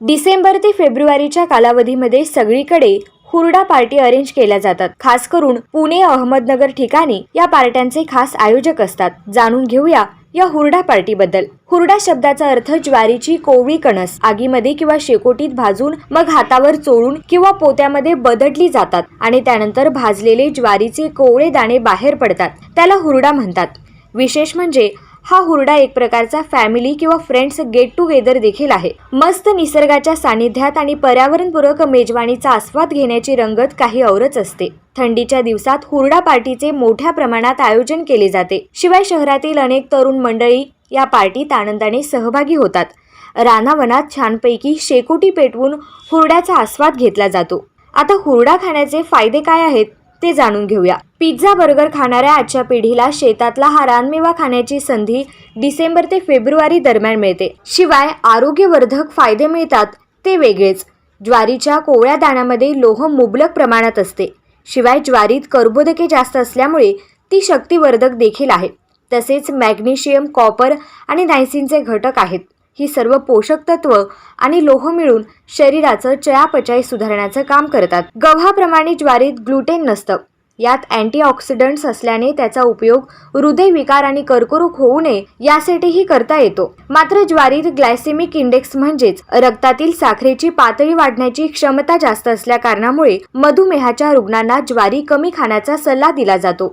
डिसेंबर ते फेब्रुवारीच्या कालावधीमध्ये सगळीकडे हुरडा पार्टी अरेंज केल्या जातात. खास करून पुणे अहमदनगर ठिकाणी या पार्ट्यांचे खास आयोजक असतात. जाणून घेऊया या हुरडा पार्टीबद्दल. हुरडा शब्दाचा अर्थ ज्वारीची कोवळी कणस. आगीमध्ये किंवा शेकोटीत भाजून मग हातावर चोळून किंवा पोत्यामध्ये बदडली जातात आणि त्यानंतर भाजलेले ज्वारीचे कोवळे दाणे बाहेर पडतात. त्याला हुरडा म्हणतात. विशेष म्हणजे हा हुरडा एक प्रकारचा फॅमिली किंवा फ्रेंड्स गेट टुगेदर देखील आहे. मस्त निसर्गाच्या सानिध्यात आणि पर्यावरणपूरक मेजवानीचा आस्वाद घेण्याची रंगत काही औरच असते. थंडीच्या दिवसात हुरडा पार्टीचे मोठ्या प्रमाणात आयोजन केले जाते. शिवाय शहरातील अनेक तरुण मंडळी या पार्टीत आनंदाने सहभागी होतात. रानावनात छानपैकी शेकोटी पेटवून हुरड्याचा आस्वाद घेतला जातो. आता हुरडा खाण्याचे फायदे काय आहेत ते जाणून घेऊया. पिझ्झा बर्गर खाणाऱ्या आजच्या पिढीला शेतातला हा रानमेवा खाण्याची संधी डिसेंबर ते फेब्रुवारी दरम्यान मिळते. शिवाय आरोग्यवर्धक फायदे मिळतात ते वेगळेच. ज्वारीच्या कोवळ्या दाण्यामध्ये लोह मुबलक प्रमाणात असते. शिवाय ज्वारीत कर्बोदके जास्त असल्यामुळे ती शक्तिवर्धक देखील आहे. तसेच मॅग्नेशियम कॉपर आणि नायसिनचे घटक आहेत. ही सर्व पोषक तत्व आणि लोह मिळून शरीराचं चयापचय सुधारण्याचं काम करतात. गव्हाप्रमाणे ज्वारीत ग्लुटेन नसतं. यात अँटीऑक्सिडंट्स असल्याने त्याचा उपयोग हृदयविकार आणि कर्करोग होऊ नये यासाठीही करता येतो. मात्र ज्वारीत ग्लायसेमिक इंडेक्स म्हणजेच रक्तातील साखरेची पातळी वाढण्याची क्षमता जास्त असल्या कारणामुळे मधुमेहाच्या रुग्णांना ज्वारी कमी खाण्याचा सल्ला दिला जातो.